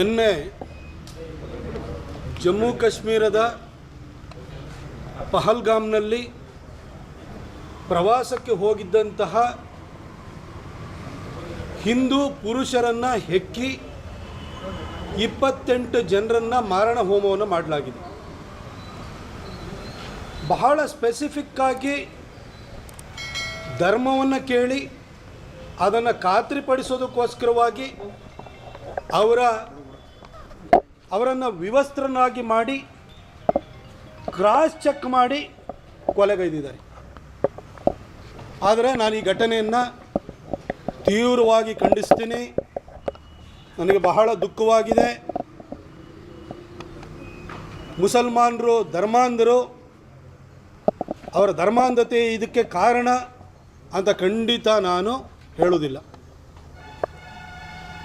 ನಿನ್ನೆ ಜಮ್ಮು ಕಾಶ್ಮೀರದ ಪಹಲ್ಗಾಮ್ನಲ್ಲಿ ಪ್ರವಾಸಕ್ಕೆ ಹೋಗಿದ್ದಂತಹ ಹಿಂದೂ ಪುರುಷರನ್ನು ಹೆಕ್ಕಿ ಇಪ್ಪತ್ತೆಂಟು ಜನರನ್ನು ಮಾರಣ ಹೋಮವನ್ನು ಮಾಡಲಾಗಿದೆ. ಬಹಳ ಸ್ಪೆಸಿಫಿಕ್ಕಾಗಿ ಧರ್ಮವನ್ನು ಕೇಳಿ ಅದನ್ನು ಖಾತ್ರಿಪಡಿಸೋದಕ್ಕೋಸ್ಕರವಾಗಿ ಅವರ ಅವರನ್ನು ವಿವಸ್ತ್ರನಾಗಿ ಮಾಡಿ, ಕ್ರಾಸ್ ಚೆಕ್ ಮಾಡಿ ಕೊಲೆಗೈದಿದ್ದಾರೆ. ಆದರೆ ನಾನು ಈ ಘಟನೆಯನ್ನು ತೀವ್ರವಾಗಿ ಖಂಡಿಸ್ತೀನಿ. ನನಗೆ ಬಹಳ ದುಃಖವಾಗಿದೆ. ಮುಸಲ್ಮಾನರು, ಧರ್ಮಾಂಧರು, ಅವರ ಧರ್ಮಾಂಧತೆ ಇದಕ್ಕೆ ಕಾರಣ ಅಂತ ಖಂಡಿತ ನಾನು ಹೇಳುವುದಿಲ್ಲ.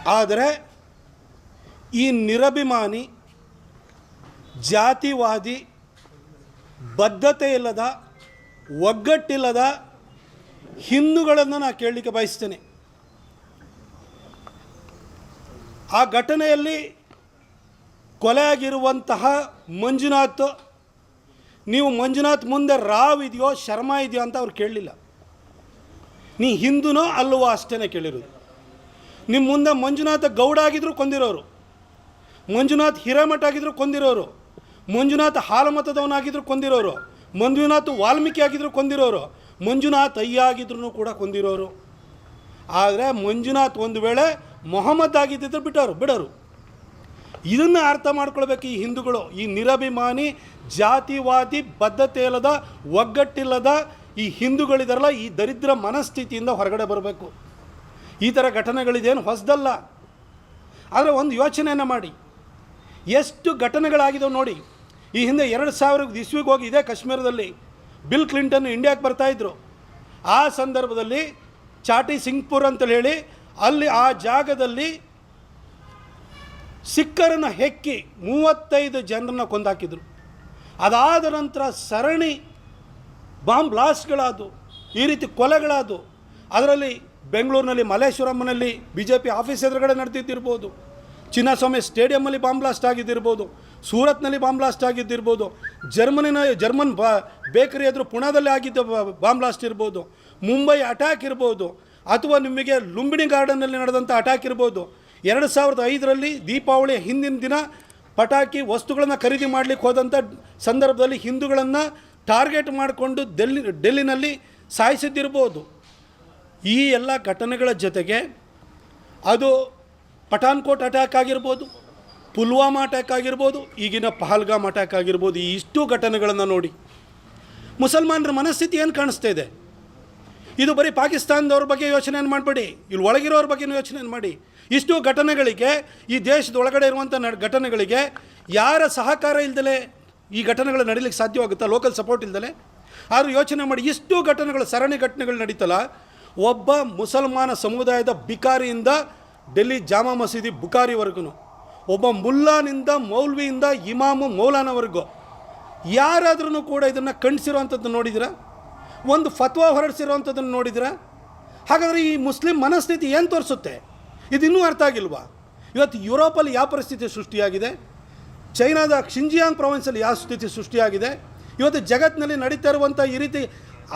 ಆದರೆ ಈ ನಿರಭಿಮಾನಿ, ಜಾತಿವಾದಿ ಬದ್ಧತೆ ಇಲ್ಲದ ಒಗ್ಗಟ್ಟಿಲ್ಲದ ಹಿಂದೂಗಳನ್ನು ನಾನು ಕೇಳಲಿಕ್ಕೆ ಬಯಸ್ತೇನೆ. ಆ ಘಟನೆಯಲ್ಲಿ ಕೊಲೆಯಾಗಿರುವಂತಹ ಮಂಜುನಾಥ್, ನೀವು ಮಂಜುನಾಥ್ ಮುಂದೆ ರಾವ್ ಇದೆಯೋ, ಶರ್ಮಾ ಇದೆಯೋ ಅಂತ ಅವ್ರು ಕೇಳಲಿಲ್ಲ. ನೀ ಹಿಂದೂನೋ ಅಲ್ಲವೋ ಅಷ್ಟೇ ಕೇಳಿರೋದು. ನಿಮ್ಮ ಮುಂದೆ ಮಂಜುನಾಥ ಗೌಡ ಆಗಿದ್ರು ಕೊಂದಿರೋರು. ಮಂಜುನಾಥ್ ಹಿರೇಮಠ ಆಗಿದ್ರು ಕೊಂದಿರೋರು. ಮಂಜುನಾಥ್ ಹಾಲಮತದವನಾಗಿದ್ರು ಕೊಂದಿರೋರು. ಮಂಜುನಾಥ್ ವಾಲ್ಮೀಕಿ ಆಗಿದ್ರು ಕೊಂದಿರೋರು. ಮಂಜುನಾಥ್ ಅಯ್ಯ ಆಗಿದ್ರು ಕೂಡ ಕೊಂದಿರೋರು. ಆದರೆ ಮಂಜುನಾಥ್ ಒಂದು ವೇಳೆ ಮೊಹಮ್ಮದ್ ಆಗಿದ್ದಿದ್ರು ಬಿಟ್ಟವರು, ಬಿಡೋರು. ಇದನ್ನು ಅರ್ಥ ಮಾಡ್ಕೊಳ್ಬೇಕು ಈ ಹಿಂದೂಗಳು. ಈ ನಿರಭಿಮಾನಿ, ಜಾತಿವಾದಿ, ಬದ್ಧತೆ ಇಲ್ಲದ, ಒಗ್ಗಟ್ಟಿಲ್ಲದ ಈ ಹಿಂದೂಗಳಿದಾರಲ್ಲ, ಈ ದರಿದ್ರ ಮನಸ್ಥಿತಿಯಿಂದ ಹೊರಗಡೆ ಬರಬೇಕು. ಈ ಥರ ಘಟನೆಗಳಿದೇನು ಹೊಸದಲ್ಲ. ಆದರೆ ಒಂದು ಯೋಚನೆಯನ್ನು ಮಾಡಿ. ಎಷ್ಟು ಘಟನೆಗಳಾಗಿದ್ದವು ನೋಡಿ. ಈ ಹಿಂದೆ ಎರಡು ಸಾವಿರ ಇಸ್ವಿಗೆ ಹೋಗಿ ಇದೇ ಕಾಶ್ಮೀರದಲ್ಲಿ ಬಿಲ್ ಕ್ಲಿಂಟನ್ ಇಂಡಿಯಾಕ್ಕೆ ಬರ್ತಾಯಿದ್ರು ಆ ಸಂದರ್ಭದಲ್ಲಿ ಚಾಟಿ ಸಿಂಗ್ಪುರ್ ಅಂತೇಳಿ ಹೇಳಿ ಅಲ್ಲಿ ಆ ಜಾಗದಲ್ಲಿ ಸಿಕ್ಕರನ್ನು ಹೆಕ್ಕಿ ಮೂವತ್ತೈದು ಜನರನ್ನ ಕೊಂದಾಕಿದ್ರು. ಅದಾದ ನಂತರ ಸರಣಿ ಬಾಂಬ್ ಬ್ಲಾಸ್ಟ್ಗಳಾದವು. ಈ ರೀತಿ ಕೊಲೆಗಳಾದವು. ಅದರಲ್ಲಿ ಬೆಂಗಳೂರಿನಲ್ಲಿ ಮಲ್ಲೇಶ್ವರಮ್ಮನಲ್ಲಿ ಬಿ ಜೆ ಪಿ ಆಫೀಸ್ ಎದುರುಗಡೆ ನಡೆದಿದ್ದಿರ್ಬೋದು. ಚಿನ್ನಸ್ವಾಮಿ ಸ್ಟೇಡಿಯಮ್ಮಲ್ಲಿ ಬಾಂಬ್ ಬ್ಲಾಸ್ಟ್ ಆಗಿದ್ದಿರ್ಬೋದು, ಸೂರತ್ನಲ್ಲಿ ಬಾಂಬ್ ಬ್ಲಾಸ್ಟ್ ಆಗಿದ್ದಿರ್ಬೋದು, ಜರ್ಮನಿನ ಜರ್ಮನ್ ಬಾ, ಬೇಕರಿ ಎದುರು ಪುಣಾದಲ್ಲಿ ಆಗಿದ್ದ ಬಾಂಬ್ ಬ್ಲಾಸ್ಟ್ ಇರ್ಬೋದು, ಮುಂಬೈ ಅಟ್ಯಾಕ್ ಇರ್ಬೋದು, ಅಥವಾ ನಿಮಗೆ ಲುಂಬಿನಿ ಗಾರ್ಡನ್ನಲ್ಲಿ ನಡೆದಂಥ ಅಟ್ಯಾಕ್ ಇರ್ಬೋದು, ಎರಡು ಸಾವಿರದ ಐದರಲ್ಲಿ ದೀಪಾವಳಿ ಹಿಂದಿನ ದಿನ ಪಟಾಕಿ ವಸ್ತುಗಳನ್ನು ಖರೀದಿ ಮಾಡಲಿಕ್ಕೆ ಹೋದಂಥ ಸಂದರ್ಭದಲ್ಲಿ ಹಿಂದೂಗಳನ್ನು ಟಾರ್ಗೆಟ್ ಮಾಡಿಕೊಂಡು ಡೆಲ್ಲಿ ಡೆಲ್ಲಿನಲ್ಲಿ ಸಾಯಿಸಿದ್ದಿರ್ಬೋದು. ಈ ಎಲ್ಲ ಘಟನೆಗಳ ಜೊತೆಗೆ ಅದು ಪಠಾನ್ಕೋಟ್ ಅಟ್ಯಾಕ್ ಆಗಿರ್ಬೋದು, ಪುಲ್ವಾಮಾ ಅಟ್ಯಾಕ್ ಆಗಿರ್ಬೋದು, ಈಗಿನ ಪಹಲ್ಗಾಮ್ ಅಟ್ಯಾಕ್ ಆಗಿರ್ಬೋದು ಈ ಇಷ್ಟು ಘಟನೆಗಳನ್ನು ನೋಡಿ. ಮುಸಲ್ಮಾನರ ಮನಸ್ಥಿತಿ ಏನು ಕಾಣಿಸ್ತಾ ಇದೆ? ಇದು ಬರೀ ಪಾಕಿಸ್ತಾನದವ್ರ ಬಗ್ಗೆ ಯೋಚನೆ ಮಾಡಬೇಡಿ, ಇಲ್ಲಿ ಒಳಗಿರೋರ ಬಗ್ಗೆ ಯೋಚನೆ ಮಾಡಿ? ಇಷ್ಟು ಘಟನೆಗಳಿಗೆ, ಈ ದೇಶದ ಒಳಗಡೆ ಇರುವಂಥ ನ ಘಟನೆಗಳಿಗೆ ಯಾರ ಸಹಕಾರ ಇಲ್ದಲೆ ಈ ಘಟನೆಗಳು ನಡೀಲಿಕ್ಕೆ ಸಾಧ್ಯವಾಗುತ್ತಾ? Local support ಇಲ್ದಲೆ? ಆದರೂ ಯೋಚನೆ ಮಾಡಿ, ಇಷ್ಟು ಘಟನೆಗಳು, ಸರಣಿ ಘಟನೆಗಳು ನಡೀತಲ್ಲ, ಒಬ್ಬ ಮುಸಲ್ಮಾನ ಸಮುದಾಯದ ಬಿಕಾರಿಯಿಂದ ಡೆಲ್ಲಿ ಜಾಮಾ ಮಸೀದಿ ಬುಕಾರಿವರೆಗೂ ಒಬ್ಬ ಮುಲ್ಲಾನಿಂದ ಮೌಲ್ವಿಯಿಂದ ಇಮಾಮು ಮೌಲಾನವರೆಗೂ ಯಾರಾದ್ರೂ ಕೂಡ ಇದನ್ನು ಖಂಡಿಸಿರೋವಂಥದ್ದು ನೋಡಿದಿರಾ ಒಂದು ಫತ್ವಾ ಹೊರಡಿಸಿರೋವಂಥದ್ದನ್ನು ನೋಡಿದಿರಾ ಹಾಗಾದರೆ ಈ ಮುಸ್ಲಿಂ ಮನಸ್ಥಿತಿ ಏನು ತೋರಿಸುತ್ತೆ? ಇದು ಇನ್ನೂ ಅರ್ಥ ಆಗಿಲ್ವಾ? ಇವತ್ತು ಯುರೋಪಲ್ಲಿ ಯಾವ ಪರಿಸ್ಥಿತಿ ಸೃಷ್ಟಿಯಾಗಿದೆ? ಚೈನಾದ ಕ್ಷಿಂಜಿಯಾಂಗ್ ಪ್ರಾವಿನ್ಸಲ್ಲಿ ಯಾವ ಸ್ಥಿತಿ ಸೃಷ್ಟಿಯಾಗಿದೆ? ಇವತ್ತು ಜಗತ್ತಿನಲ್ಲಿ ನಡೀತಾ ಇರುವಂಥ ಈ ರೀತಿ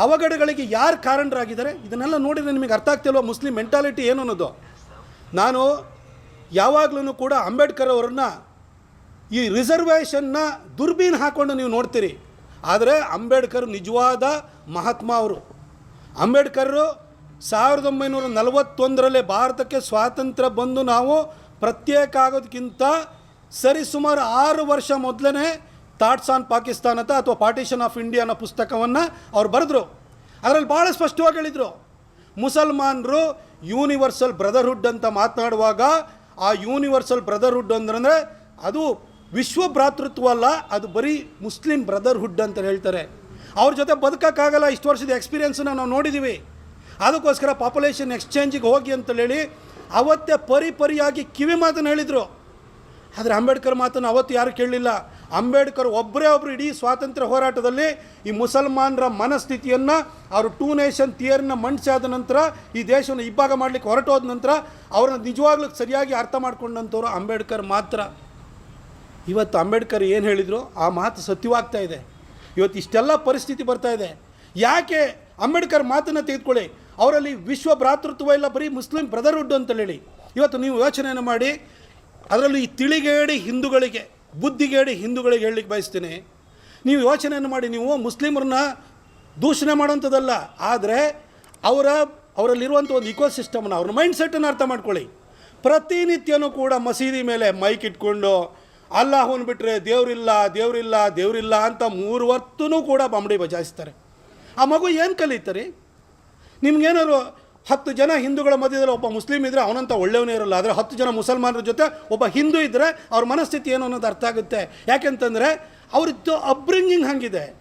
ಅವಘಡಗಳಿಗೆ ಯಾರು ಕಾರಣರಾಗಿದ್ದಾರೆ? ಇದನ್ನೆಲ್ಲ ನೋಡಿದರೆ ನಿಮಗೆ ಅರ್ಥ ಆಗ್ತಿಲ್ವ ಮುಸ್ಲಿಂ ಮೆಂಟಾಲಿಟಿ ಏನು ಅನ್ನೋದು? ನಾನು ಯಾವಾಗಲೂ ಕೂಡ ಅಂಬೇಡ್ಕರ್ ಅವರನ್ನು ಈ ರಿಸರ್ವೇಷನ್ನ ದುರ್ಬೀನ್ ಹಾಕ್ಕೊಂಡು ನೀವು ನೋಡ್ತೀರಿ. ಆದರೆ ಅಂಬೇಡ್ಕರ್ ನಿಜವಾದ ಮಹಾತ್ಮ ಅವರು. ಅಂಬೇಡ್ಕರ್ ಸಾವಿರದ ಒಂಬೈನೂರ ನಲವತ್ತೊಂದರಲ್ಲೇ ಭಾರತಕ್ಕೆ ಸ್ವಾತಂತ್ರ್ಯ ಬಂದು ನಾವು ಪ್ರತ್ಯೇಕ ಆಗೋದಕ್ಕಿಂತ ಸರಿಸುಮಾರು ಆರು ವರ್ಷ ಮೊದಲೇ ಥಾಟ್ಸ್ ಆನ್ ಪಾಕಿಸ್ತಾನ ಅಂತ ಅಥವಾ ಪಾರ್ಟಿಷನ್ ಆಫ್ ಇಂಡಿಯಾ ಅನ್ನೋ ಪುಸ್ತಕವನ್ನು ಅವ್ರು ಬರೆದ್ರು. ಅದರಲ್ಲಿ ಭಾಳ ಸ್ಪಷ್ಟವಾಗಿ ಹೇಳಿದರು. ಮುಸಲ್ಮಾನರು ಯೂನಿವರ್ಸಲ್ ಬ್ರದರ್ಹುಡ್ ಅಂತ ಮಾತನಾಡುವಾಗ ಆ ಯೂನಿವರ್ಸಲ್ ಬ್ರದರ್ಹುಡ್ ಅಂದ್ರೆ ಅದು ವಿಶ್ವ ಭ್ರಾತೃತ್ವ ಅಲ್ಲ, ಅದು ಬರೀ ಮುಸ್ಲಿಂ ಬ್ರದರ್ಹುಡ್ ಅಂತ ಹೇಳ್ತಾರೆ. ಅವ್ರ ಜೊತೆ ಬದುಕೋಕ್ಕಾಗಲ್ಲ, ಇಷ್ಟು ವರ್ಷದ ಎಕ್ಸ್ಪೀರಿಯನ್ಸನ್ನ ನಾವು ನೋಡಿದ್ದೀವಿ ಅದಕ್ಕೋಸ್ಕರ ಪಾಪ್ಯುಲೇಷನ್ ಎಕ್ಸ್ಚೇಂಜಿಗೆ ಹೋಗಿ ಅಂತೇಳಿ ಅವತ್ತೇ ಪರಿ ಪರಿಯಾಗಿ ಕಿವಿ ಮಾತನ್ನು ಹೇಳಿದರು. ಆದರೆ ಅಂಬೇಡ್ಕರ್ ಮಾತನ್ನು ಅವತ್ತು ಯಾರು ಕೇಳಲಿಲ್ಲ? ಅಂಬೇಡ್ಕರ್ ಒಬ್ಬರೇ ಒಬ್ಬರು ಇಡೀ ಸ್ವಾತಂತ್ರ್ಯ ಹೋರಾಟದಲ್ಲಿ ಈ ಮುಸಲ್ಮಾನರ ಮನಸ್ಥಿತಿಯನ್ನು, ಅವರು ಟೂ ನೇಷನ್ ಥಿಯರಿನ ಮಂಡಿಸಾದ ನಂತರ, ಈ ದೇಶವನ್ನು ಇಬ್ಬಾಗ ಮಾಡಲಿಕ್ಕೆ ಹೊರಟೋದ ನಂತರ, ಅವ್ರನ್ನ ನಿಜವಾಗ್ಲೂ ಸರಿಯಾಗಿ ಅರ್ಥ ಮಾಡ್ಕೊಂಡಂಥವ್ರು ಅಂಬೇಡ್ಕರ್ ಮಾತ್ರ. ಇವತ್ತು ಅಂಬೇಡ್ಕರ್ ಏನು ಹೇಳಿದರು? ಆ ಮಾತು ಸತ್ಯವಾಗ್ತಾ ಇದೆ. ಇವತ್ತು ಇಷ್ಟೆಲ್ಲ ಪರಿಸ್ಥಿತಿ ಬರ್ತಾ ಇದೆ. ಯಾಕೆ ಅಂಬೇಡ್ಕರ್ ಮಾತನ್ನು ತೆಗೆದುಕೊಳ್ಳಿ? ಅವರಲ್ಲಿ ವಿಶ್ವ ಭ್ರಾತೃತ್ವ ಇಲ್ಲ, ಬರೀ ಮುಸ್ಲಿಂ ಬ್ರದರ್ಹುಡ್ ಅಂತ ಹೇಳಿ. ಇವತ್ತು ನೀವು ಯೋಚನೆಯನ್ನು ಮಾಡಿ, ಅದರಲ್ಲೂ ಈ ತಿಳಿಗೇಡಿ ಹಿಂದೂಗಳಿಗೆ ಬುದ್ಧಿಗೇಡಿ ಹಿಂದೂಗಳಿಗೆ ಹೇಳಲಿಕ್ಕೆ ಬಯಸ್ತೀನಿ. ನೀವು ಯೋಚನೆಯನ್ನು ಮಾಡಿ, ನೀವು ಮುಸ್ಲಿಮರನ್ನ ದೂಷಣೆ ಮಾಡೋಂಥದ್ದಲ್ಲ ಆದರೆ ಅವರ, ಅವರಲ್ಲಿರುವಂಥ ಒಂದು ಇಕೋ ಸಿಸ್ಟಮನ್ನು ಅವ್ರ ಮೈಂಡ್ ಸೆಟ್ಟನ್ನು ಅರ್ಥ ಮಾಡ್ಕೊಳ್ಳಿ. ಪ್ರತಿನಿತ್ಯನೂ ಕೂಡ ಮಸೀದಿ ಮೇಲೆ ಮೈಕ್ ಇಟ್ಕೊಂಡು ಅಲ್ಲಾಹುನ್ ಬಿಟ್ಟರೆ ದೇವರಿಲ್ಲ ದೇವರಿಲ್ಲ ದೇವರಿಲ್ಲ ಅಂತ ಮೂರು ಹೊತ್ತೂ ಕೂಡ ಬಾಂಬಡಿ ಬಜಾಯಿಸ್ತಾರೆ. ಆ ಮಗು ಏನು ಕಲಿತಾರೆ? ನಿಮ್ಗೇನಾದ್ರು ಹತ್ತು ಜನ ಹಿಂದೂಗಳ ಮಧ್ಯದಲ್ಲಿ ಒಬ್ಬ ಮುಸ್ಲಿಂ ಇದ್ದರೆ ಅವನಂತ ಒಳ್ಳೆಯವನೇ ಇರಲ್ಲ. ಆದರೆ ಹತ್ತು ಜನ ಮುಸಲ್ಮಾನರ ಜೊತೆ ಒಬ್ಬ ಹಿಂದೂ ಇದ್ದರೆ ಅವ್ರ ಮನಸ್ಥಿತಿ ಏನು ಅನ್ನೋದು ಅರ್ಥ ಆಗುತ್ತೆ. ಯಾಕೆಂತಂದರೆ ಅವ್ರದ್ದು ಅಪ್ಬ್ರಿಂಗಿಂಗ್ ಹಾಗಿದೆ.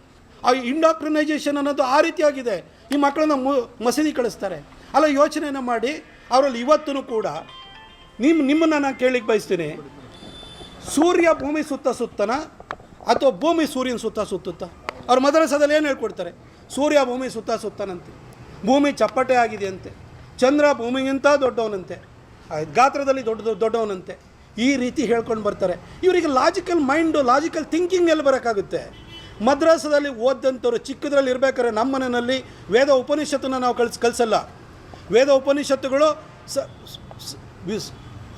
ಆ ಇಂಡಾಕ್ರನೈಜೇಷನ್ ಅನ್ನೋದು ಆ ರೀತಿಯಾಗಿದೆ ಈ ಮಕ್ಕಳನ್ನ ಮು, ಮಸೀದಿ ಕಳಿಸ್ತಾರೆ. ಅಲ್ಲ, ಯೋಚನೆಯನ್ನು ಮಾಡಿ. ಅವರಲ್ಲಿ ಇವತ್ತೂ ಕೂಡ ನಿಮ್ಮ ನಿಮ್ಮನ್ನು ನಾನು ಕೇಳಲಿಕ್ಕೆ ಬಯಸ್ತೀನಿ. ಸೂರ್ಯ ಭೂಮಿ ಸುತ್ತ ಸುತ್ತನ? ಅಥವಾ ಭೂಮಿ ಸೂರ್ಯನ ಸುತ್ತ ಸುತ್ತುತ್ತ? ಅವ್ರ ಮದರಸದಲ್ಲಿ ಏನು ಹೇಳ್ಕೊಡ್ತಾರೆ? ಸೂರ್ಯ ಭೂಮಿ ಸುತ್ತ ಸುತ್ತನಂತೆ. ಭೂಮಿ ಚಪ್ಪಟೆ ಆಗಿದೆಯಂತೆ. ಚಂದ್ರ ಭೂಮಿಗಿಂತ ದೊಡ್ಡವನಂತೆ. ಗಾತ್ರದಲ್ಲಿ ದೊಡ್ಡ ದೊಡ್ಡವನಂತೆ. ಈ ರೀತಿ ಹೇಳ್ಕೊಂಡು ಬರ್ತಾರೆ. ಇವರಿಗೆ ಲಾಜಿಕಲ್ ಮೈಂಡು ಲಾಜಿಕಲ್ ಥಿಂಕಿಂಗ್ ಎಲ್ಲಿ ಬರೋಕ್ಕಾಗುತ್ತೆ. ಮದ್ರಾಸದಲ್ಲಿ ಓದಂಥವ್ರು ಚಿಕ್ಕದ್ರಲ್ಲಿ ಇರಬೇಕಾದ್ರೆ ನಮ್ಮ ಮನೆಯಲ್ಲಿ ವೇದ ಉಪನಿಷತ್ತನ್ನು ನಾವು ಕಳ್ಸಿ ಕಲಿಸಲ್ಲ ವೇದ ಉಪನಿಷತ್ತುಗಳು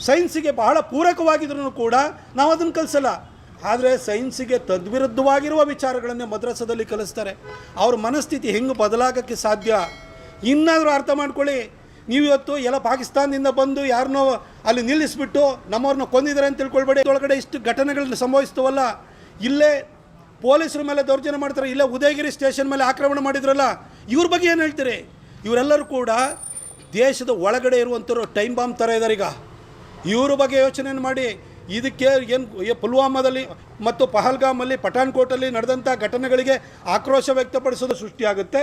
ಸೈನ್ಸಿಗೆ ಬಹಳ ಪೂರಕವಾಗಿದ್ರೂ ಕೂಡ ನಾವು ಅದನ್ನು ಕಲಿಸಲ್ಲ ಆದರೆ ಸೈನ್ಸಿಗೆ ತದ್ವಿರುದ್ಧವಾಗಿರುವ ವಿಚಾರಗಳನ್ನೇ ಮದ್ರಾಸದಲ್ಲಿ ಕಲಿಸ್ತಾರೆ. ಅವ್ರ ಮನಸ್ಥಿತಿ ಹೆಂಗೆ ಬದಲಾಗೋಕ್ಕೆ ಸಾಧ್ಯ? ಇನ್ನಾದರೂ ಅರ್ಥ ಮಾಡ್ಕೊಳ್ಳಿ. ನೀವು ಇವತ್ತು ಎಲ್ಲ ಪಾಕಿಸ್ತಾನದಿಂದ ಬಂದು ಯಾರನ್ನೋ ಅಲ್ಲಿ ನಿಲ್ಲಿಸ್ಬಿಟ್ಟು ನಮ್ಮವ್ರನ್ನ ಕೊಂದಿದ್ದಾರೆ ಅಂತ ತಿಳ್ಕೊಳ್ಬೇಡಿ. ಒಳಗಡೆ ಇಷ್ಟು ಘಟನೆಗಳನ್ನ ಸಂಭವಿಸ್ತವಲ್ಲ. ಇಲ್ಲೇ ಪೊಲೀಸರ ಮೇಲೆ ದೌರ್ಜನ್ಯ ಮಾಡ್ತಾರೆ, ಇಲ್ಲೇ ಉದಯಗಿರಿ ಸ್ಟೇಷನ್ ಮೇಲೆ ಆಕ್ರಮಣ ಮಾಡಿದ್ರಲ್ಲ, ಇವ್ರ ಬಗ್ಗೆ ಏನು ಹೇಳ್ತೀರಿ? ಇವರೆಲ್ಲರೂ ಕೂಡ ದೇಶದ ಒಳಗಡೆ ಇರುವಂಥವ್ರು ಟೈಮ್ ಬಾಂಬ್ ಥರ ಇದ್ದಾರೆ ಈಗ. ಇವ್ರ ಬಗ್ಗೆ ಯೋಚನೆಯನ್ನು ಮಾಡಿ. ಇದಕ್ಕೆ ಏನು ಪುಲ್ವಾಮಾದಲ್ಲಿ ಮತ್ತು ಪಹಲ್ಗಾಮಲ್ಲಿ, ಪಠಾಣ್ಕೋಟಲ್ಲಿ ನಡೆದಂಥ ಘಟನೆಗಳಿಗೆ ಆಕ್ರೋಶ ವ್ಯಕ್ತಪಡಿಸೋದು ಸೃಷ್ಟಿಯಾಗುತ್ತೆ.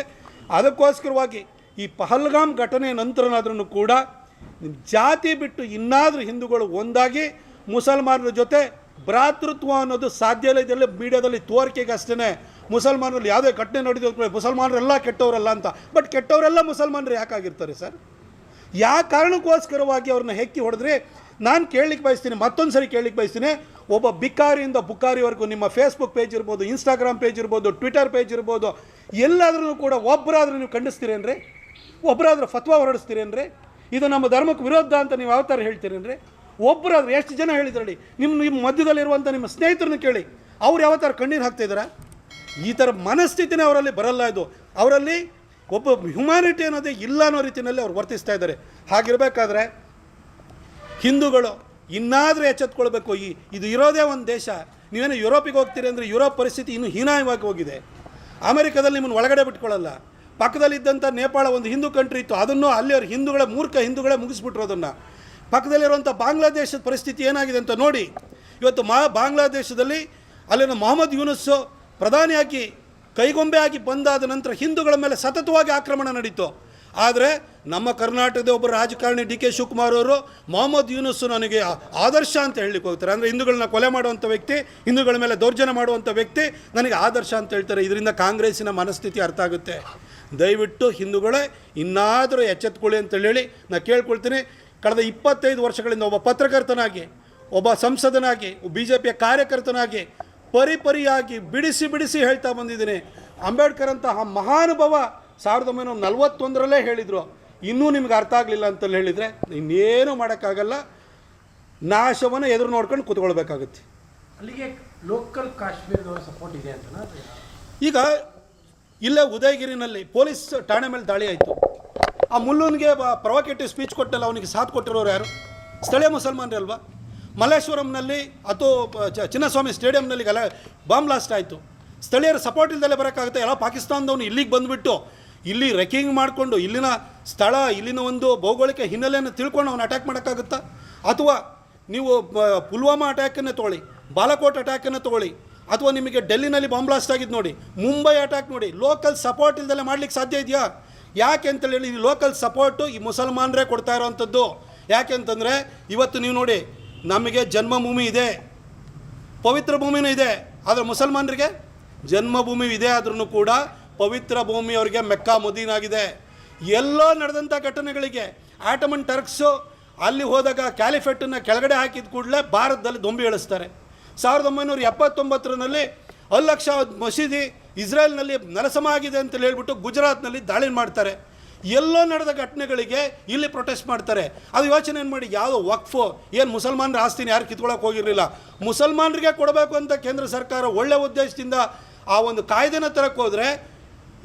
ಅದಕ್ಕೋಸ್ಕರವಾಗಿ ಈ ಪಹಲ್ಗಾಮ್ ಘಟನೆ ನಂತರನಾದ್ರೂ ಕೂಡ ಜಾತಿ ಬಿಟ್ಟು ಇನ್ನಾದರೂ ಹಿಂದೂಗಳು ಒಂದಾಗಿ ಮುಸಲ್ಮಾನರ ಜೊತೆ ಭ್ರಾತೃತ್ವ ಅನ್ನೋದು ಸಾಧ್ಯ ಇಲ್ಲ. ಇದೆಲ್ಲ ಮೀಡಿಯಾದಲ್ಲಿ ತೋರಿಕೆಗೆ ಅಷ್ಟೇ ಮುಸಲ್ಮಾನರಲ್ಲಿ ಯಾವುದೇ ಘಟನೆ ನೋಡಿದ್ರು ಮುಸಲ್ಮಾನರೆಲ್ಲ ಕೆಟ್ಟವರಲ್ಲ ಅಂತ. ಬಟ್ ಕೆಟ್ಟವರೆಲ್ಲ ಮುಸಲ್ಮಾನರು ಯಾಕಾಗಿರ್ತಾರೆ ಸರ್? ಯಾವ ಕಾರಣಕ್ಕೋಸ್ಕರವಾಗಿ ಅವ್ರನ್ನ ಹೆಕ್ಕಿ ಹೊಡೆದ್ರೆ? ನಾನು ಕೇಳಲಿಕ್ಕೆ ಬಯಸ್ತೀನಿ, ಮತ್ತೊಂದು ಸರಿ ಕೇಳಲಿಕ್ಕೆ ಬಯಸ್ತೀನಿ. ಒಬ್ಬ ಬಿಕಾರಿಯಿಂದ ಬುಕಾರಿವರೆಗೂ ನಿಮ್ಮ ಫೇಸ್ಬುಕ್ ಪೇಜ್ ಇರ್ಬೋದು ಇನ್ಸ್ಟಾಗ್ರಾಮ್ ಪೇಜ್ ಇರ್ಬೋದು ಟ್ವಿಟರ್ ಪೇಜ್ ಇರ್ಬೋದು ಎಲ್ಲಾದ್ರೂ ಕೂಡ ಒಬ್ಬರಾದರೂ ನೀವು ಖಂಡಿಸ್ತೀರೇನ್ರಿ? ಒಬ್ಬರಾದ್ರೂ ಫತ್ವಾ ಹೊರಡಿಸ್ತೀರೇನ್ರಿ ಇದು ನಮ್ಮ ಧರ್ಮಕ್ಕೆ ವಿರೋಧ ಅಂತ ನೀವು ಯಾವ ಥರ ಹೇಳ್ತೀರೇನ್ರಿ ಒಬ್ಬರಾದ್ರೂ ಎಷ್ಟು ಜನ ಹೇಳಿದ್ರಲ್ಲಿ, ನಿಮ್ಮ ನಿಮ್ಮ ಮಧ್ಯದಲ್ಲಿರುವಂಥ ನಿಮ್ಮ ಸ್ನೇಹಿತರನ್ನ ಕೇಳಿ, ಅವ್ರು ಯಾವ ಥರ ಕಣ್ಣೀರು ಹಾಕ್ತಿದಾರ ಈ ಥರ ಮನಸ್ಥಿತಿನೇ ಅವರಲ್ಲಿ ಬರಲ್ಲ ಇದು. ಅವರಲ್ಲಿ ಒಬ್ಬ ಹ್ಯುಮ್ಯಾನಿಟಿ ಅನ್ನೋದೇ ಇಲ್ಲ ಅನ್ನೋ ರೀತಿಯಲ್ಲಿ ಅವ್ರು ವರ್ತಿಸ್ತಾ ಇದ್ದಾರೆ. ಹಾಗಿರಬೇಕಾದ್ರೆ, ಹಿಂದೂಗಳು ಇನ್ನಾದರೂ ಎಚ್ಚೆತ್ಕೊಳ್ಬೇಕು, ಈ ಇದು ಇರೋದೇ ಒಂದು ದೇಶ, ನೀವೇನು ಯುರೋಪಿಗೆ ಹೋಗ್ತೀರಿ ಅಂದರೆ ಯುರೋಪ್ ಪರಿಸ್ಥಿತಿ ಇನ್ನೂ ಹೀನಾಯವಾಗಿ ಹೋಗಿದೆ. ಅಮೆರಿಕದಲ್ಲಿ ನಿಮ್ಮನ್ನು ಒಳಗಡೆ ಬಿಟ್ಕೊಳ್ಳಲ್ಲ. ಪಕ್ಕದಲ್ಲಿದ್ದಂಥ ನೇಪಾಳ ಒಂದು ಹಿಂದೂ ಕಂಟ್ರಿ ಇತ್ತು. ಅದನ್ನು ಅಲ್ಲಿ ಅವ್ರು ಹಿಂದೂಗಳ ಮೂರ್ಖ ಹಿಂದೂಗಳೇ ಮುಗಿಸ್ಬಿಟ್ರು ಅದನ್ನು. ಪಕ್ಕದಲ್ಲಿರುವಂಥ ಬಾಂಗ್ಲಾದೇಶದ ಪರಿಸ್ಥಿತಿ ಏನಾಗಿದೆ ಅಂತ ನೋಡಿ. ಇವತ್ತು ಮಾ ಬಾಂಗ್ಲಾದೇಶದಲ್ಲಿ ಅಲ್ಲಿನ ಮೊಹಮ್ಮದ್ ಯೂನುಸ್ಸು ಪ್ರಧಾನಿಯಾಗಿ ಕೈಗೊಂಬೆ ಆಗಿ ಬಂದಾದ ನಂತರ ಹಿಂದೂಗಳ ಮೇಲೆ ಸತತವಾಗಿ ಆಕ್ರಮಣ ನಡೀತು. ಆದರೆ ನಮ್ಮ ಕರ್ನಾಟಕದ ಒಬ್ಬ ರಾಜಕಾರಣಿ ಡಿ ಕೆ ಶಿವಕುಮಾರ್ ಅವರು ಮೊಹಮ್ಮದ್ ಯೂನಸ್ಸು ನನಗೆ ಆದರ್ಶ ಅಂತ ಹೇಳಲಿಕ್ಕೆ ಹೋಗ್ತಾರೆ. ಅಂದರೆ ಹಿಂದೂಗಳನ್ನ ಕೊಲೆ ಮಾಡುವಂಥ ವ್ಯಕ್ತಿ, ಹಿಂದೂಗಳ ಮೇಲೆ ದೌರ್ಜನ್ಯ ಮಾಡುವಂಥ ವ್ಯಕ್ತಿ ನನಗೆ ಆದರ್ಶ ಅಂತ ಹೇಳ್ತಾರೆ. ಇದರಿಂದ ಕಾಂಗ್ರೆಸ್ಸಿನ ಮನಸ್ಥಿತಿ ಅರ್ಥ ಆಗುತ್ತೆ. ದಯವಿಟ್ಟು ಹಿಂದೂಗಳೇ ಇನ್ನಾದರೂ ಎಚ್ಚೆತ್ಕೊಳ್ಳಿ ಅಂತೇಳಿ ಹೇಳಿ ನಾನು ಕೇಳ್ಕೊಳ್ತೀನಿ. ಕಳೆದ ಇಪ್ಪತ್ತೈದು ವರ್ಷಗಳಿಂದ ಒಬ್ಬ ಪತ್ರಕರ್ತನಾಗಿ ಒಬ್ಬ ಸಂಸದನಾಗಿ ಬಿ ಜೆ ಪಿಯ ಕಾರ್ಯಕರ್ತನಾಗಿ ಪರಿಪರಿಯಾಗಿ ಬಿಡಿಸಿ ಬಿಡಿಸಿ ಹೇಳ್ತಾ ಬಂದಿದ್ದೀನಿ. ಅಂಬೇಡ್ಕರ್ ಅಂತಹ ಮಹಾನುಭವ ಸಾವಿರದ ಒಂಬೈನೂರ ನಲವತ್ತೊಂದರಲ್ಲೇ ಹೇಳಿದರು. ಇನ್ನೂ ನಿಮ್ಗೆ ಅರ್ಥ ಆಗಲಿಲ್ಲ ಅಂತ ಹೇಳಿದರೆ ಇನ್ನೇನು ಮಾಡೋಕ್ಕಾಗಲ್ಲ. ನಾಶವನ್ನು ಎದುರು ನೋಡ್ಕೊಂಡು ಕೂತ್ಕೊಳ್ಬೇಕಾಗುತ್ತೆ. ಅಲ್ಲಿಗೆ ಲೋಕಲ್ ಕಾಶ್ಮೀರದವರ ಸಪೋರ್ಟ್ ಇದೆ ಅಂತ ಈಗ ಇಲ್ಲೇ ಉದಯಗಿರಿನಲ್ಲಿ ಪೊಲೀಸ್ ಠಾಣೆ ಮೇಲೆ ದಾಳಿ ಆಯಿತು. ಆ ಮುಲ್ಲೂನ್ಗೆ ಪ್ರೊವೊಕೇಟಿವ್ ಸ್ಪೀಚ್ ಕೊಟ್ಟಲ್ಲ, ಅವನಿಗೆ ಸಾಥ್ ಕೊಟ್ಟಿರೋರು ಯಾರು? ಸ್ಥಳೀಯ ಮುಸಲ್ಮಾನರೇ ಅಲ್ವಾ? ಮಲ್ಲೇಶ್ವರಂನಲ್ಲಿ ಅಥವಾ ಚಿನ್ನಸ್ವಾಮಿ ಸ್ಟೇಡಿಯಂನಲ್ಲಿ ಗಲ, ಬಾಂಬ್ ಬ್ಲಾಸ್ಟ್ ಆಯಿತು. ಸ್ಥಳೀಯರ ಸಪೋರ್ಟ್ ಇಲ್ದಲೇ ಬರೋಕ್ಕಾಗುತ್ತೆ? ಎಲ್ಲ ಪಾಕಿಸ್ತಾನದವನು ಇಲ್ಲಿಗೆ ಬಂದುಬಿಟ್ಟು, ಇಲ್ಲಿ ರೆಕ್ಕಿಂಗ್ ಮಾಡಿಕೊಂಡು, ಇಲ್ಲಿನ ಸ್ಥಳ, ಇಲ್ಲಿನ ಒಂದು ಭೌಗೋಳಿಕ ಹಿನ್ನೆಲೆಯನ್ನು ತಿಳ್ಕೊಂಡು ಅವನು ಅಟ್ಯಾಕ್ ಮಾಡೋಕ್ಕಾಗುತ್ತಾ? ಅಥವಾ ನೀವು ಪುಲ್ವಾಮಾ ಅಟ್ಯಾಕನ್ನು ತೊಗೊಳ್ಳಿ, ಬಾಲಕೋಟ್ ಅಟ್ಯಾಕನ್ನು ತೊಗೊಳ್ಳಿ ಅಥವಾ ನಿಮಗೆ ಡೆಲ್ಲಿನಲ್ಲಿ ಬಾಂಬ್ ಬ್ಲಾಸ್ಟ್ ಆಗಿದ್ದು ನೋಡಿ, ಮುಂಬೈ ಅಟ್ಯಾಕ್ ನೋಡಿ ಲೋಕಲ್ ಸಪೋರ್ಟ್ ಇಲ್ದಲೆ ಮಾಡ್ಲಿಕ್ಕೆ ಸಾಧ್ಯ ಇದೆಯಾ? ಯಾಕೆ ಅಂತೇಳಿ ಈ ಲೋಕಲ್ ಸಪೋರ್ಟು ಈ ಮುಸಲ್ಮಾನರೇ ಕೊಡ್ತಾ ಇರೋವಂಥದ್ದು ಯಾಕೆ ಅಂತಂದರೆ, ಇವತ್ತು ನೀವು ನೋಡಿ, ನಮಗೆ ಜನ್ಮಭೂಮಿ ಇದೆ, ಪವಿತ್ರ ಭೂಮಿನೂ ಇದೆ, ಆದರೆ ಮುಸಲ್ಮಾನರಿಗೆ ಜನ್ಮಭೂಮಿ ಇದೆ ಆದ್ರೂ ಕೂಡ ಪವಿತ್ರ ಭೂಮಿ ಅವರಿಗೆ ಮೆಕ್ಕಾ ಮದೀನಾಗಿದೆ ಎಲ್ಲೋ ನಡೆದಂಥ ಘಟನೆಗಳಿಗೆ ಆಟಮನ್ ಟರ್ಕ್ಸು ಅಲ್ಲಿ ಹೋದಾಗ ಕ್ಯಾಲಿಫೆಟ್ಟನ್ನು ಕೆಳಗಡೆ ಹಾಕಿದ ಕೂಡಲೇ ಭಾರತದಲ್ಲಿ ದೊಂಬಿ ಇಳಿಸ್ತಾರೆ ಸಾವಿರದ ಒಂಬೈನೂರ ಎಪ್ಪತ್ತೊಂಬತ್ತರಲ್ಲಿ ಅಲ್ಲಕ್ಷ ಮಸೀದಿ ಇಸ್ರೇಲ್ನಲ್ಲಿ ನರಸಮ ಆಗಿದೆ ಅಂತ ಹೇಳ್ಬಿಟ್ಟು ಗುಜರಾತ್ನಲ್ಲಿ ದಾಳಿ ಮಾಡ್ತಾರೆ. ಎಲ್ಲೋ ನಡೆದ ಘಟನೆಗಳಿಗೆ ಇಲ್ಲಿ ಪ್ರೊಟೆಸ್ಟ್ ಮಾಡ್ತಾರೆ. ಅದು ಯೋಚನೆ ಏನು ಮಾಡಿ, ಯಾವುದೋ ವಕ್ಫು, ಏನು ಮುಸಲ್ಮಾನರ ಆಸ್ತಿನ ಯಾರು ಕಿತ್ಕೊಳ್ಳೋಕೆ ಹೋಗಿರಲಿಲ್ಲ. ಮುಸಲ್ಮಾನರಿಗೆ ಕೊಡಬೇಕು ಅಂತ ಕೇಂದ್ರ ಸರ್ಕಾರ ಒಳ್ಳೆ ಉದ್ದೇಶದಿಂದ ಆ ಒಂದು ಕಾಯ್ದೆನ ತರಕ್ಕೆ ಹೋದರೆ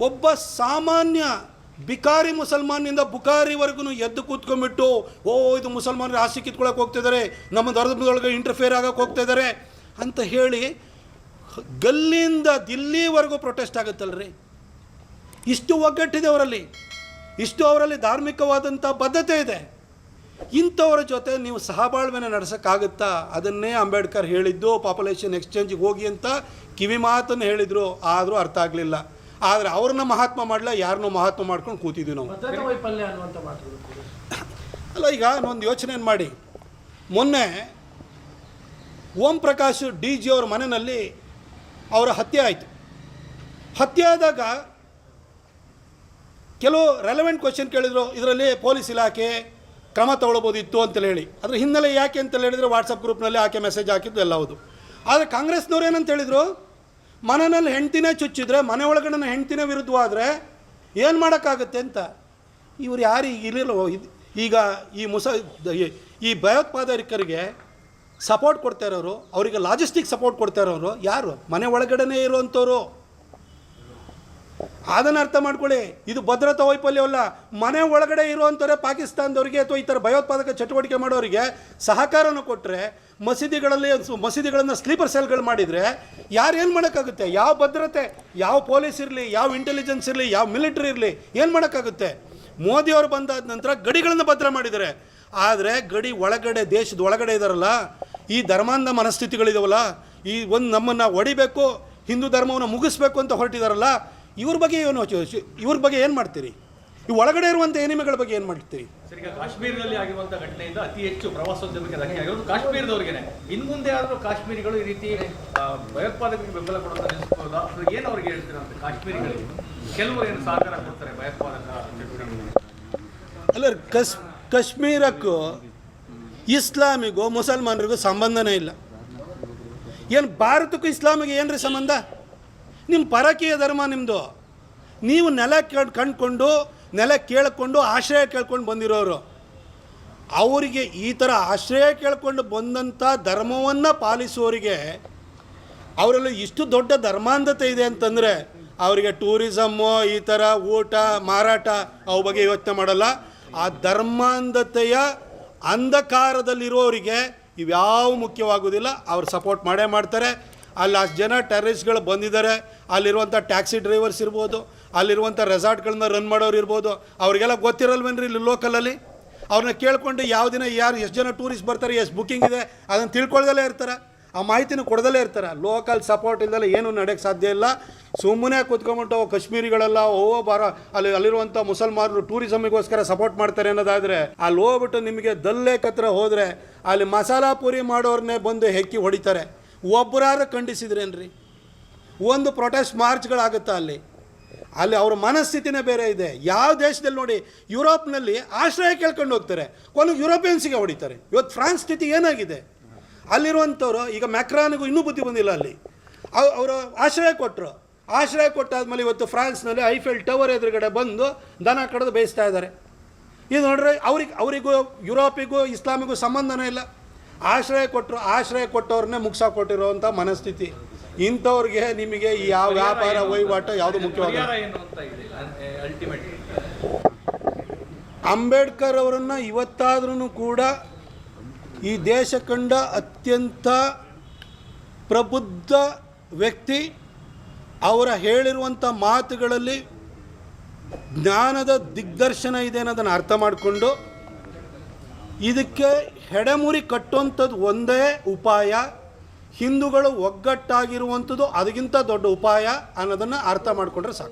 ಒಬ್ಬ ಸಾಮಾನ್ಯ ಬಿಕಾರಿ ಮುಸಲ್ಮಾನಿಂದ ಬುಕಾರಿವರೆಗೂ ಎದ್ದು ಕೂತ್ಕೊಂಡ್ಬಿಟ್ಟು, ಓ, ಇದು ಮುಸಲ್ಮಾನರ ಆಸ್ತಿ ಕಿತ್ಕೊಳಕ್ಕೆ ಹೋಗ್ತಿದ್ದಾರೆ ನಮ್ಮ ಧರ್ಮದೊಳಗೆ ಇಂಟರ್ಫಿಯರ್ ಆಗಕ್ಕೆ ಹೋಗ್ತಾ ಇದ್ದಾರೆ ಅಂತ ಹೇಳಿ ಗಲ್ಲಿಂದ ದಿಲ್ಲಿವರೆಗೂ ಪ್ರೊಟೆಸ್ಟ್ ಆಗುತ್ತಲ್ರಿ? ಇಷ್ಟು ಒಗ್ಗಟ್ಟಿದೆ ಅವರಲ್ಲಿ. ಇಷ್ಟು ಅವರಲ್ಲಿ ಧಾರ್ಮಿಕವಾದಂಥ ಬದ್ಧತೆ ಇದೆ. ಇಂಥವರ ಜೊತೆ ನೀವು ಸಹಬಾಳ್ವೆನ ನಡೆಸೋಕ್ಕಾಗುತ್ತಾ? ಅದನ್ನೇ ಅಂಬೇಡ್ಕರ್ ಹೇಳಿದ್ದು ಪಾಪ್ಯುಲೇಷನ್ ಎಕ್ಸ್ಚೇಂಜಿಗೆ ಹೋಗಿ ಅಂತ ಕಿವಿ ಮಾತನ್ನು ಹೇಳಿದರು. ಆದರೂ ಅರ್ಥ ಆಗಲಿಲ್ಲ. ಆದರೆ ಅವ್ರನ್ನ ಮಹಾತ್ಮ ಮಾಡಲ್ಲ ಯಾರನ್ನೂ ಮಹಾತ್ಮ ಮಾಡ್ಕೊಂಡು ಕೂತಿದ್ವಿ ನಾವು. ಅಲ್ಲ ಈಗ ಒಂದು ಯೋಚನೆ ಮಾಡಿ. ಮೊನ್ನೆ ಓಂ ಪ್ರಕಾಶ್ ಡಿ ಜಿ ಅವ್ರ ಮನೆಯಲ್ಲಿ ಅವರ ಹತ್ಯೆ ಆಯಿತು. ಹತ್ಯೆ ಆದಾಗ ಕೆಲವು ರೆಲೆವೆಂಟ್ ಕ್ವಶನ್ ಕೇಳಿದರು, ಇದರಲ್ಲಿ ಪೊಲೀಸ್ ಇಲಾಖೆ ಕ್ರಮ ತಗೊಳ್ಬೋದಿತ್ತು ಅಂತೇಳಿ ಹೇಳಿ. ಅದ್ರ ಹಿನ್ನೆಲೆ ಯಾಕೆ ಅಂತ ಹೇಳಿದರೆ ವಾಟ್ಸಪ್ ಗ್ರೂಪ್ನಲ್ಲಿ ಆಕೆ ಮೆಸೇಜ್ ಹಾಕಿದ್ದು ಎಲ್ಲ ಹೌದು. ಆದರೆ ಕಾಂಗ್ರೆಸ್ನವ್ರು ಏನಂತ ಹೇಳಿದರು? ಮನೆಯಲ್ಲಿ ಹೆಂಡ್ತಿನೇ ಚುಚ್ಚಿದ್ರೆ ಮನೆ ಒಳಗಡೆ ಹೆಂಡ್ತಿನೇ ವಿರುದ್ಧವಾದರೆ ಏನು ಮಾಡೋಕ್ಕಾಗುತ್ತೆ ಅಂತ. ಇವ್ರು ಯಾರು ಈಗ ಇರಲಿಲ್ಲ ಇದು ಈಗ ಈ ಮುಸ ಈ ಭಯೋತ್ಪಾದಕರಿಗೆ ಸಪೋರ್ಟ್ ಕೊಡ್ತಾ ಇರೋರು, ಅವರಿಗೆ ಲಾಜಿಸ್ಟಿಕ್ ಸಪೋರ್ಟ್ ಕೊಡ್ತಾ ಇರೋರು ಯಾರು? ಮನೆ ಒಳಗಡೆನೇ ಇರುವಂಥವ್ರು. ಅದನ್ನು ಅರ್ಥ ಮಾಡ್ಕೊಳ್ಳಿ, ಇದು ಭದ್ರತಾ ವೈಫಲ್ಯವಲ್ಲ ಮನೆ ಒಳಗಡೆ ಇರುವಂಥವ್ರೆ ಪಾಕಿಸ್ತಾನದವರಿಗೆ ಅಥವಾ ಈ ಥರ ಭಯೋತ್ಪಾದಕ ಚಟುವಟಿಕೆ ಮಾಡೋರಿಗೆ ಸಹಕಾರನೂ ಕೊಟ್ಟರೆ ಮಸೀದಿಗಳಲ್ಲಿ ಮಸೀದಿಗಳನ್ನು ಸ್ಲೀಪರ್ ಸೆಲ್ಗಳು ಮಾಡಿದರೆ ಯಾರು ಏನು ಮಾಡೋಕ್ಕಾಗುತ್ತೆ? ಯಾವ ಭದ್ರತೆ, ಯಾವ ಪೊಲೀಸ್ ಇರಲಿ, ಯಾವ ಇಂಟೆಲಿಜೆನ್ಸ್ ಇರಲಿ, ಯಾವ ಮಿಲಿಟ್ರಿ ಇರಲಿ, ಏನು ಮಾಡೋಕ್ಕಾಗುತ್ತೆ? ಮೋದಿಯವರು ಬಂದಾದ ನಂತರ ಗಡಿಗಳನ್ನು ಭದ್ರ ಮಾಡಿದ್ದಾರೆ. ಆದರೆ ಗಡಿ ಒಳಗಡೆ, ದೇಶದ ಒಳಗಡೆ ಇದಾರಲ್ಲ ಈ ಧರ್ಮಾಂಧ ಮನಸ್ಥಿತಿಗಳಿದಾವಲ್ಲ ಈ ಒಂದು ನಮ್ಮನ್ನು ಒಡಿಬೇಕು ಹಿಂದೂ ಧರ್ಮವನ್ನು ಮುಗಿಸ್ಬೇಕು ಅಂತ ಹೊರಟಿದಾರಲ್ಲ ಇವ್ರ ಬಗ್ಗೆ ಏನು ಇವ್ರ ಬಗ್ಗೆ ಏನು ಮಾಡ್ತೀರಿ? ಈ ಒಳಗಡೆ ಇರುವಂಥ ಎನಿಮೆಗಳ ಬಗ್ಗೆ ಏನು ಮಾಡ್ತೀರಿ? ಕಾಶ್ಮೀರದಲ್ಲಿ ಆಗಿರುವಂಥ ಘಟನೆಯಿಂದ ಅತಿ ಹೆಚ್ಚು ಪ್ರವಾಸೋದ್ಯಮಕ್ಕೆ ಧಕ್ಕೆ ಆಗಿರೋದು ಕಾಶ್ಮೀರದವ್ರಿಗೆ ಇನ್ ಮುಂದೆ ಆದರೂ ಕಾಶ್ಮೀರಿಗಳು ಈ ರೀತಿ ಭಯೋತ್ಪಾದಕರಿಗೆ ಬೆಂಬಲ ಕೊಡೋದು ನಿಲ್ಲಿಸಬಹುದಾ ಅಥವಾ ಏನು ಅವ್ರಿಗೆ ಹೇಳ್ತೀರ ಅಂತ ಕಾಶ್ಮೀರಿಗಳಿಗೆ? ಕೆಲವರು ಏನು ಸಹಕಾರ ಕೊಡ್ತಾರೆ ಭಯೋತ್ಪಾದಕ? ಅಲ್ಲ ಕಸ್ ಕಾಶ್ಮೀರಕ್ಕೂ ಇಸ್ಲಾಮಿಗೂ ಮುಸಲ್ಮಾನರಿಗೂ ಸಂಬಂಧನೇ ಇಲ್ಲ. ಏನು ಭಾರತಕ್ಕೂ ಇಸ್ಲಾಮಿಗೆ ಏನು ರೀ ಸಂಬಂಧ? ನಿಮ್ಮ ಪರಕೀಯ ಧರ್ಮ ನಿಮ್ಮದು ನೀವು ನೆಲ ಕೇಳ್ ಕಂಡುಕೊಂಡು ನೆಲ ಕೇಳಿಕೊಂಡು, ಆಶ್ರಯ ಕೇಳ್ಕೊಂಡು ಬಂದಿರೋರು. ಅವರಿಗೆ ಈ ಥರ ಆಶ್ರಯ ಕೇಳ್ಕೊಂಡು ಬಂದಂಥ ಧರ್ಮವನ್ನು ಪಾಲಿಸುವವರಿಗೆ ಅವರಲ್ಲಿ ಇಷ್ಟು ದೊಡ್ಡ ಧರ್ಮಾಂಧತೆ ಇದೆ ಅಂತಂದರೆ ಅವರಿಗೆ ಟೂರಿಸಮ್ಮು, ಈ ಥರ ಊಟ, ಮಾರಾಟ ಅವು ಬಗ್ಗೆ ಯೋಚನೆ ಮಾಡಲ್ಲ. ಆ ಧರ್ಮಾಂಧತೆಯ ಅಂಧಕಾರದಲ್ಲಿರೋರಿಗೆ ಇವ್ಯಾವ ಮುಖ್ಯವಾಗೋದಿಲ್ಲ ಅವ್ರು ಸಪೋರ್ಟ್ ಮಾಡೇ ಮಾಡ್ತಾರೆ. ಅಲ್ಲಿ ಅಷ್ಟು ಜನ ಟೆರರಿಸ್ಟ್ಗಳು ಬಂದಿದ್ದಾರೆ. ಅಲ್ಲಿರುವಂಥ ಟ್ಯಾಕ್ಸಿ ಡ್ರೈವರ್ಸ್ ಇರ್ಬೋದು, ಅಲ್ಲಿರುವಂಥ ರೆಸಾರ್ಟ್ಗಳನ್ನ ರನ್ ಮಾಡೋರು ಇರ್ಬೋದು. ಅವರಿಗೆಲ್ಲ ಗೊತ್ತಿರಲ್ವೇನ್ರಿ ಇಲ್ಲಿ ಲೋಕಲಲ್ಲಿ ಅವ್ರನ್ನ ಕೇಳ್ಕೊಂಡು ಯಾವ ದಿನ ಯಾರು, ಎಷ್ಟು ಜನ ಟೂರಿಸ್ಟ್ ಬರ್ತಾರೆ, ಎಷ್ಟು ಬುಕ್ಕಿಂಗ್ ಇದೆ, ಅದನ್ನು ತಿಳ್ಕೊಳ್ದಲ್ಲೇ ಇರ್ತಾರೆ. ಆ ಮಾಹಿತಿನೂ ಕೊಡದಲ್ಲೇ ಇರ್ತಾರೆ. ಲೋಕಲ್ ಸಪೋರ್ಟ್ ಇಲ್ದಲೆ ಏನೂ ನಡೆಯೋಕ್ಕೆ ಸಾಧ್ಯ ಇಲ್ಲ. ಸುಮ್ಮನೆ ಕೂತ್ಕೊಂಬಿಟ್ಟು ಕಾಶ್ಮೀರಿಗಳೆಲ್ಲ ಓ ಬಾರ ಅಲ್ಲಿ ಅಲ್ಲಿರುವಂಥ ಮುಸಲ್ಮಾನರು ಟೂರಿಸಮಿಗೋಸ್ಕರ ಸಪೋರ್ಟ್ ಮಾಡ್ತಾರೆ ಅನ್ನೋದಾದರೆ, ಅಲ್ಲಿ ಹೋಗ್ಬಿಟ್ಟು ನಿಮಗೆ ದಲ್ಲೇಕ್ ಹತ್ರ ಹೋದರೆ, ಅಲ್ಲಿ ಮಸಾಲ ಪೂರಿ ಮಾಡೋರನ್ನೇ ಬಂದು ಹೆಕ್ಕಿ ಹೊಡಿತಾರೆ. ಒಬ್ಬರಾರು ಖಂಡಿಸಿದ್ರೇನ್ರಿ? ಒಂದು ಪ್ರೊಟೆಸ್ಟ್ ಮಾರ್ಚ್ಗಳಾಗುತ್ತಾ ಅಲ್ಲಿ? ಅಲ್ಲಿ ಅವ್ರ ಮನಸ್ಥಿತಿನೇ ಬೇರೆ ಇದೆ. ಯಾವ ದೇಶದಲ್ಲಿ ನೋಡಿ ಯುರೋಪ್ನಲ್ಲಿ ಆಶ್ರಯ ಕೇಳ್ಕೊಂಡು ಹೋಗ್ತಾರೆ. ಕೊನೆಗೆ ಯುರೋಪಿಯನ್ಸಿಗೆ ಹೊಡಿತಾರೆ. ಇವತ್ತು ಫ್ರಾನ್ಸ್ ಸ್ಥಿತಿ ಏನಾಗಿದೆ? ಅಲ್ಲಿರುವಂಥವ್ರು ಈಗ ಮ್ಯಾಕ್ರಾನಿಗೂ ಇನ್ನೂ ಬುದ್ಧಿ ಬಂದಿಲ್ಲ ಅಲ್ಲಿ. ಅವರು ಆಶ್ರಯ ಕೊಟ್ಟರು ಆಶ್ರಯ ಕೊಟ್ಟಾದ್ಮೇಲೆ ಇವತ್ತು ಫ್ರಾನ್ಸ್ನಲ್ಲಿ ಐಫೆಲ್ ಟವರ್ ಎದುರುಗಡೆ ಬಂದು ದನ ಕಡಿದು ಬೇಯಿಸ್ತಾ ಇದ್ದಾರೆ. ಇದು ನೋಡ್ರೆ ಅವ್ರಿಗೆ ಅವರಿಗೂ ಯುರೋಪಿಗೂ ಇಸ್ಲಾಮಿಗೂ ಸಂಬಂಧನೇ ಇಲ್ಲ. ಆಶ್ರಯ ಕೊಟ್ಟರು ಆಶ್ರಯ ಕೊಟ್ಟವ್ರನ್ನೇ ಮುಗ್ಸ ಕೊಟ್ಟಿರೋವಂಥ ಮನಸ್ಥಿತಿ. ಇಂಥವ್ರಿಗೆ ನಿಮಗೆ ಈ ಯಾವ ವ್ಯಾಪಾರ ವಹಿವಾಟು ಯಾವುದು ಮುಖ್ಯವಾದ? ಅಂಬೇಡ್ಕರ್ ಅವರನ್ನು ಇವತ್ತಾದ್ರೂ ಕೂಡ ಈ ದೇಶ ಕಂಡ ಅತ್ಯಂತ ಪ್ರಬುದ್ಧ ವ್ಯಕ್ತಿ, ಅವರ ಹೇಳಿರುವಂಥ ಮಾತುಗಳಲ್ಲಿ ಜ್ಞಾನದ ದಿಗ್ದರ್ಶನ ಇದೆ ಅನ್ನೋದನ್ನು ಅರ್ಥ ಮಾಡಿಕೊಂಡು ಇದಕ್ಕೆ ಹೆಡೆಮುರಿ ಕಟ್ಟುವಂಥದ್ದು ಒಂದೇ ಉಪಾಯ, ಹಿಂದೂಗಳು ಒಗ್ಗಟ್ಟಾಗಿರುವಂಥದ್ದು ಅದಕ್ಕಿಂತ ದೊಡ್ಡ ಉಪಾಯ ಅನ್ನೋದನ್ನು ಅರ್ಥ ಮಾಡಿಕೊಂಡ್ರೆ ಸಾಕು.